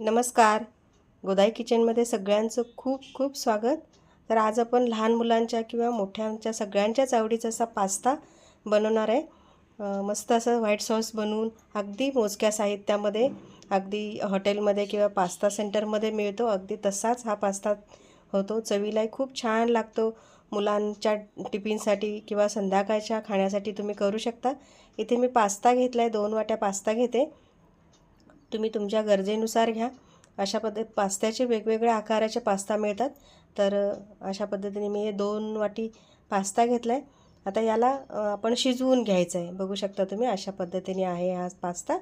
नमस्कार. गोदाई किचनमध्ये सगळ्यांचं खूप खूप स्वागत. तर आज आपण लहान मुलांच्या किंवा मोठ्यांच्या सगळ्यांच्याच आवडीचा असा पास्ता बनवणार आहे. मस्त असं व्हाईट सॉस बनवून अगदी मोजक्या साहित्यामध्ये अगदी हॉटेलमध्ये किंवा पास्ता सेंटरमध्ये मिळतो अगदी तसाच हा पास्ता होतो. चवीलाही खूप छान लागतो. मुलांच्या टिफिनसाठी किंवा संध्याकाळच्या खाण्यासाठी तुम्ही करू शकता. इथे मी पास्ता घेतला आहे दोन वाट्या पास्ता घेते. तुम्ही तुमच्या गरजेनुसार घ्या. अशा पद्धत पास्त्याचे वेगवेगळ्या आकाराचे पास्ता मिळतात. तर अशा पद्धतीने मी हे दोन वाटी पास्ता घेतला आहे आता याला आपण शिजवून घ्यायचं आहे बघू शकता तुम्ही अशा पद्धतीने आहे हा पास्ता.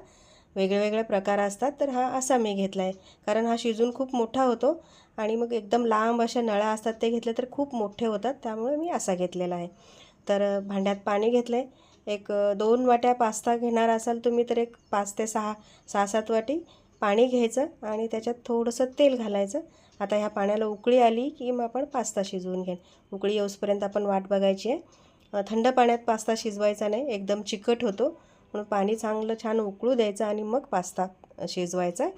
वेगळेवेगळे प्रकार असतात तर हा असा मी घेतला आहे कारण हा शिजून खूप मोठा होतो आणि मग एकदम लांब अशा नळ्या असतात ते घेतले तर खूप मोठे होतात. त्यामुळे मी असा घेतलेला आहे. तर भांड्यात पाणी घेतलं आहे एक दोन वाट्या पास्ता घेणार असाल तुम्ही तर एक पाच ते सहा सहा सात वाटी पाणी घ्यायचं आणि त्याच्यात थोडंसं तेल घालायचं. आता ह्या पाण्याला उकळी आली की मग आपण पास्ता शिजवून घेईन उकळी येऊसपर्यंत आपण वाट बघायची आहे. थंड पाण्यात पास्ता शिजवायचा नाही एकदम चिकट होतो. म्हणून पाणी चांगलं छान उकळू द्यायचं आणि मग पास्ता शिजवायचा आहे.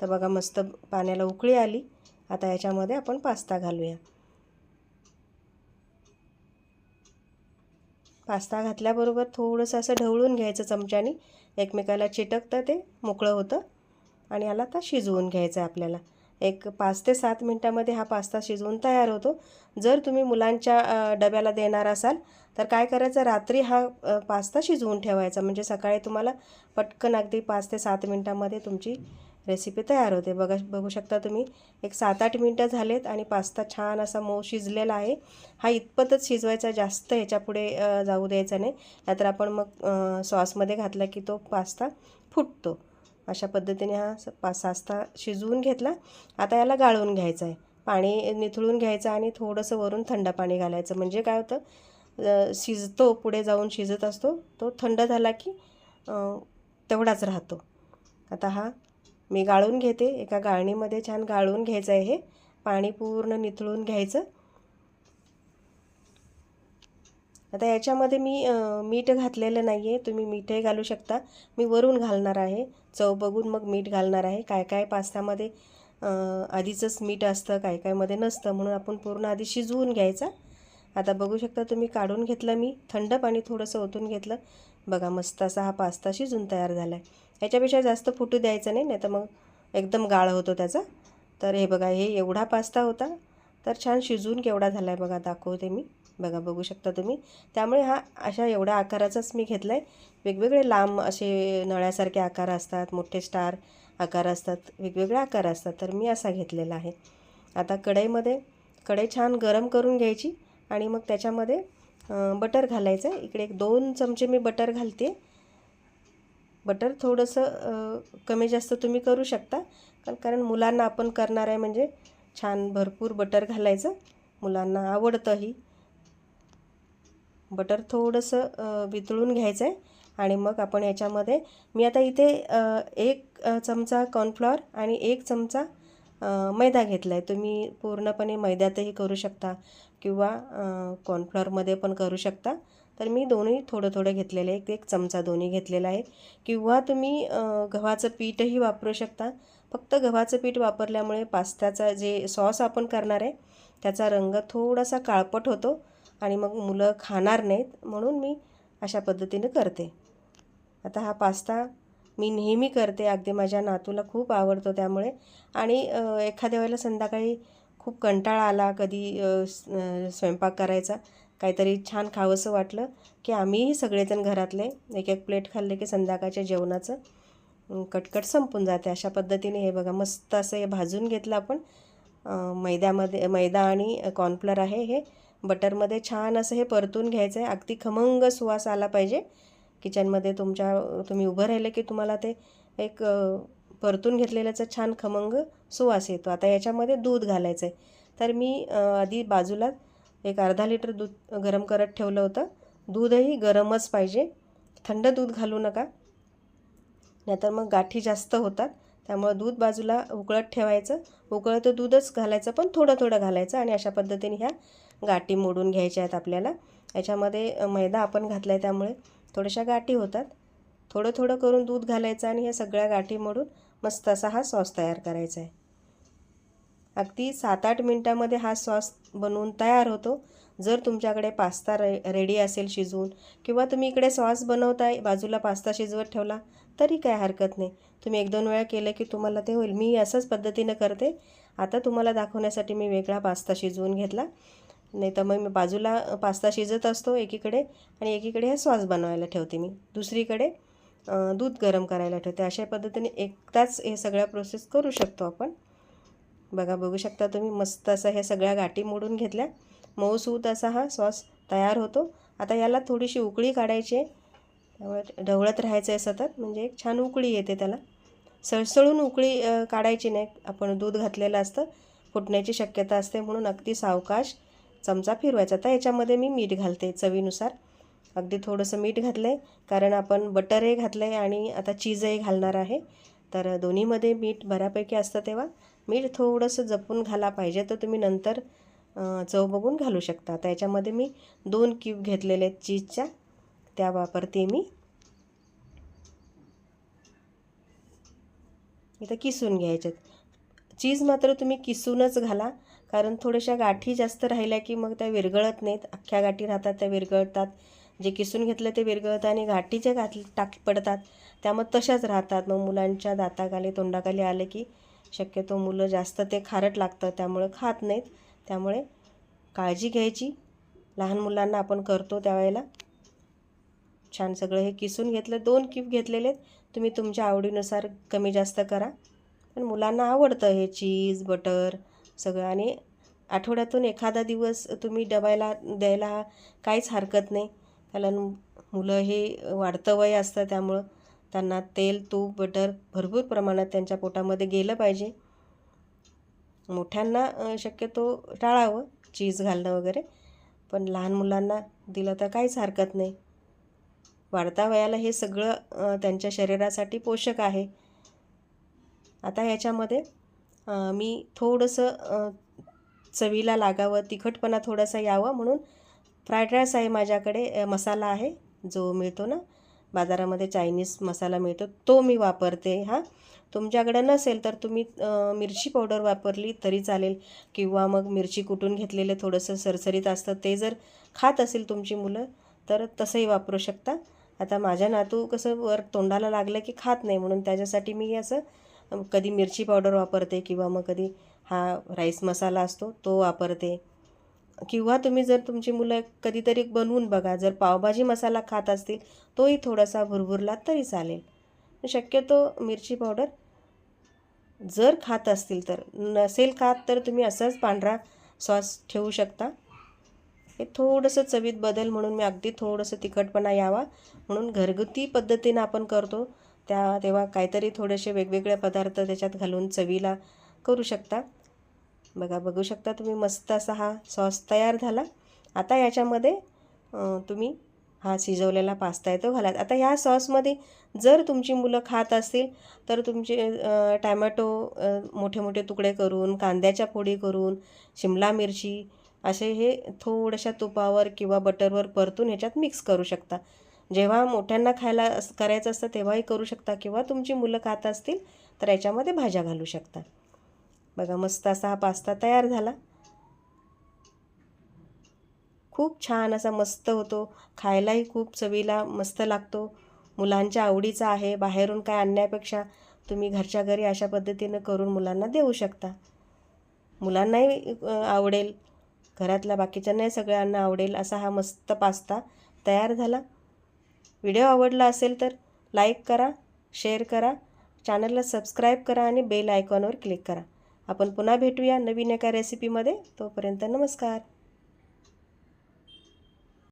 तर बघा मस्त पाण्याला उकळी आली. आता याच्यामध्ये आपण पास्ता घालूया. पास्ता घातल्याबरोबर थोडंसं असं ढवळून घ्यायचं चमच्याने. एकमेकाला चिटकतं ते मोकळं होतं. आणि याला आता शिजवून घ्यायचं आहे आपल्याला. एक पाच ते सात मिनटामध्ये हा पास्ता शिजवून तयार होतो. जर तुम्ही मुलांच्या डब्याला देणार असाल तर काय करायचं? रात्री हा पास्ता शिजवून ठेवायचा. म्हणजे सकाळी तुम्हाला पटकन अगदी पाच ते सात मिनटामध्ये तुमची रेसिपी तयार होते. बघा बघू शकता तुम्ही एक सात आठ मिनटं झालेत आणि पास्ता छान असा मऊ शिजलेला आहे. हा इतपतच शिजवायचा जास्त ह्याच्यापुढे जाऊ द्यायचा नाही. नाहीतर आपण मग सॉसमध्ये घातला की तो पास्ता फुटतो. अशा पद्धतीने हा स- पास्ता शिजवून घेतला. आता याला गाळून घ्यायचं आहे. पाणी निथळून घ्यायचं आणि थोडंसं वरून थंड पाणी घालायचं. म्हणजे काय होतं शिजतो पुढे जाऊन शिजत असतो. तो थंड झाला की तेवढाच राहतो. आता हा मी गाळून घेते. एका गाळणीमध्ये छान गाळून घ्यायचं आहे हे. पाणी पूर्ण निथळून घ्यायचं. आता याच्यामध्ये मी मीठ घातलेलं नाही आहे तुम्ही मीठही घालू शकता. मी वरून घालणार आहे. चव बघून मग मीठ घालणार आहे. काय काय पास्त्यामध्ये आधीचंच मीठ असतं काय कायमध्ये नसतं म्हणून आपण पूर्ण आधी शिजवून घ्यायचा. आता बघू शकता तुम्ही काढून घेतलं मी. थंड पाणी थोडंसं ओतून घेतलं. बघा मस्त असा हा पास्ता शिजून तयार झाला आहे ह्याच्यापेक्षा जास्त फुटू द्यायचं नाही नाही तर मग एकदम गाळ होतो त्याचा. तर हे बघा हे एवढा पास्ता होता. तर छान शिजून केवढा झाला आहे बघा दाखवते मी. बघा बघू शकता तुम्ही. त्यामुळे हा अशा एवढ्या आकाराचाच मी घेतला आहे वेगवेगळे लांब असे नळ्यासारखे आकार असतात मोठे स्टार आकार असतात वेगवेगळे आकार असतात. तर मी असा घेतलेला आहे. आता कढईमध्ये कढई छान गरम करून घ्यायची आणि मग त्याच्यामध्ये बटर घालायचं. आहे इकडे एक दोन चमचे मी बटर घालते. बटर थोडंसं कमी जास्त तुम्ही करू शकता. कारण कारण मुलांना आपण करणार आहे म्हणजे छान भरपूर बटर घालायचं. मुलांना आवडतंही. बटर थोडंसं वितळून घ्यायचं आहे आणि मग आपण याच्यामध्ये मी आता इथे एक चमचा कॉर्नफ्लॉवर आणि एक चमचा मैदा घेतला आहे तुम्ही पूर्णपणे मैद्यातही करू शकता किंवा कॉर्नफ्लॉरमध्ये कॉर्नफ्लॉवरमध्ये पण करू शकता. तर मी दोन्ही थोडं थोडं घेतलेलं आहे एक एक चमचा दोन्ही घेतलेला आहे. किंवा तुम्ही गव्हाचं पीठही वापरू शकता. फक्त गव्हाचं पीठ वापरल्यामुळे पास्त्याचा जे सॉस आपण करणार आहे त्याचा रंग थोडासा काळपट होतो आणि मग मुलं खाणार नाहीत. म्हणून मी अशा पद्धतीने करते. आता हा पास्ता मी नेहमी करते. अगदी माझ्या नातूला खूप आवडतो त्यामुळे. आणि एखाद्या वेळेला संध्याकाळी खूप कंटाळा आला कधी स्वयंपाक करायचा काहीतरी छान खावंसं वाटलं की आम्हीही सगळेजण घरातले एक एक प्लेट खाल्ले की संध्याकाळच्या जेवणाचं कटकट संपून जाते. अशा पद्धतीने हे बघा मस्त असं हे भाजून घेतलं आपण. मैद्यामध्ये मैदा आणि कॉर्नफ्लर आहे हे. बटरमध्ये छान असं हे परतून घ्यायचं आहे अगदी खमंग सुवास आला पाहिजे. किचनमध्ये तुमच्या तुम्ही उभं राहिलं की तुम्हाला ते एक परतून घेतलेल्याचा छान खमंग सुवास येतो. आता याच्यामध्ये दूध घालायचं आहे तर मी आधी बाजूला एक अर्धा लिटर दूध गरम करत ठेवलं होतं. दूधही गरमच पाहिजे. थंड दूध घालू नका. नाहीतर मग गाठी जास्त होतात. त्यामुळं दूध बाजूला उकळत ठेवायचं. उकळतं दूधच घालायचं पण थोडं थोडं घालायचं आणि अशा पद्धतीने ह्या गाठी मोडून घ्यायच्या आहेत आपल्याला. याच्यामध्ये मैदा आपण घातला आहे त्यामुळे थोड्याशा गाठी होतात. थोडं थोडं करून दूध घालायचं आणि ह्या सगळ्या गाठी मोडून मस्त असा हा सॉस तयार करायचा आहे. अगदी सात आठ मिनटामध्ये हा सॉस बनवून तयार होतो. जर तुमच्याकडे पास्ता रे रेडी असेल शिजवून किंवा तुम्ही इकडे सॉस बनवताय बाजूला पास्ता शिजवत ठेवला तरी काय हरकत नाही. तुम्ही एक दोन वेळा केलं की तुम्हाला ते होईल. मी असंच पद्धतीनं करते. आता तुम्हाला दाखवण्यासाठी मी वेगळा पास्ता शिजवून घेतला. नाही तर मग मी बाजूला पास्ता शिजत असतो एकीकडे आणि एकीकडे हे सॉस बनवायला ठेवते मी. दुसरीकडे दूध गरम करायला ठेवते. अशा पद्धतीने एकदाच हे सगळ्या प्रोसेस करू शकतो आपण. बघा बघू शकता तुम्ही मस्त असं ह्या सगळ्या गाठी मोडून घेतल्या. मऊसूत असा हा सॉस तयार होतो. आता याला थोडीशी उकळी काढायची आहे. त्यामुळे ढवळत राहायचं आहे सतत म्हणजे एक छान उकळी येते त्याला. सळसळून उकळी काढायची नाही. आपण दूध घातलेलं असतं फुटण्याची शक्यता असते म्हणून अगदी सावकाश चमचा फिरवायचा. आता याच्यामध्ये मी मीठ घालते चवीनुसार. अगदी थोडंसं मीठ घातलं आहे कारण आपण बटरही घातलं आहे आणि आता चीजही घालणार आहे. तर दोन्हीमध्ये मीठ बऱ्यापैकी असतं तेव्हा. मीठ थोडंसं जपून घाला पाहिजे तर तुम्ही नंतर चव बघून घालू शकता. त्याच्यामध्ये मी दोन क्यूब घेतलेले आहेत चीजच्या. त्या वापरते मी. इथं किसून घ्यायच्यात चीज मात्र तुम्ही किसूनच घाला कारण थोड्याशा गाठी जास्त राहिल्या की मग त्या विरगळत नाहीत. अख्ख्या गाठी राहतात त्या विरगळतात जे किसून घेतलं ते विरगळतं आणि गाठी जे घात टाक पडतात त्या मग तशाच राहतात. मग मुलांच्या दाताखाली तोंडाखाली आले की शक्यतो मुलं जास्त ते खारट लागतं त्यामुळे खात नाहीत. त्यामुळे काळजी घ्यायची. लहान मुलांना आपण करतो त्यावेळेला. छान सगळं हे किसून घेतलं. दोन किप घेतलेले आहेत. तुम्ही तुमच्या आवडीनुसार कमी जास्त करा. पण मुलांना आवडतं हे चीज बटर सगळं. आणि आठवड्यातून एखादा दिवस तुम्ही डबायला द्यायला काहीच हरकत नाही. कारण मुलं हे वाढतं वय असतं त्यामुळं त्यांना तेल तूप बटर भरपूर प्रमाणात त्यांच्या पोटामध्ये गेलं पाहिजे. मोठ्यांना शक्यतो टाळावं चीज घालणं वगैरे. पण लहान मुलांना दिलं तर काहीच हरकत नाही. वाढता वयाला हे सगळं त्यांच्या शरीरासाठी पोषक आहे. आता ह्याच्यामध्ये मी थोडंसं चवीला लागावं तिखटपणा थोडासा यावा म्हणून फ्राईड राईस आहे माझ्याकडे मसाला आहे जो मिळतो ना बाजारामध्ये चायनीज मसाला मिळतो तो मी वापरते हां. तुमच्याकडं नसेल तर तुम्ही मिरची पावडर वापरली तरी चालेल किंवा मग मिरची कुटून घेतलेलं थोडंसं सरसरीत असतं ते जर खात असेल तुमची मुलं तर तसंही वापरू शकता. आता माझ्या नातू कसं वर तोंडाला लागलं की खात नाही म्हणून त्याच्यासाठी मी असं कधी मिरची पावडर वापरते किंवा मग कधी हा राईस मसाला असतो तो वापरते. किंवा तुम्ही जर तुमची मुलं कधीतरी बनवून बघा जर पावभाजी मसाला खात असतील तोही थोडासा भुरभुरला तरी चालेल. शक्यतो मिरची पावडर जर खात असतील तर नसेल खात तर तुम्ही असंच पांढरा सॉस ठेवू शकता. हे थोडंसं चवीत बदल म्हणून मी अगदी थोडंसं तिखटपणा यावा म्हणून घरगुती पद्धतीनं आपण करतो. त्या तेव्हा काहीतरी थोडेसे वेगवेगळे पदार्थ त्याच्यात घालून चवीला करू शकता. बघा बघू शकता तुम्ही मस्त असा हा सॉस तयार झाला. आता याच्यामध्ये तुम्ही हा शिजवलेला पास्ता आहे तो घाला आता ह्या सॉसमध्ये जर तुमची मुलं खात असतील तर तुमचे टॅमॅटो मोठे मोठे तुकडे करून कांद्याच्या फोडी करून शिमला मिरची असे हे थोड्याशा तुपावर किंवा बटरवर परतून ह्याच्यात मिक्स करू शकता. जेव्हा मोठ्यांना खायला करायचं असतं तेव्हाही करू शकता किंवा तुमची मुलं खात असतील तर याच्यामध्ये भाज्या घालू शकता. बघा मस्त असा हा पास्ता तयार झाला. खूप छान असा मस्त होतो. खायलाही खूप चवीला मस्त लागतो. मुलांच्या आवडीचा आहे. बाहेरून काय आणण्यापेक्षा तुम्ही घरच्या घरी अशा पद्धतीनं करून मुलांना देऊ शकता. मुलांनाही आवडेल. घरातल्या बाकीच्यांनाही सगळ्यांना आवडेल असा हा मस्त पास्ता तयार झाला. व्हिडिओ आवडला असेल तर लाईक करा शेअर करा. चॅनलला सबस्क्राईब करा आणि बेल आयकॉनवर क्लिक करा. आपण पुन्हा भेटूया नवीन एका रेसिपीमध्ये तोपर्यंत नमस्कार.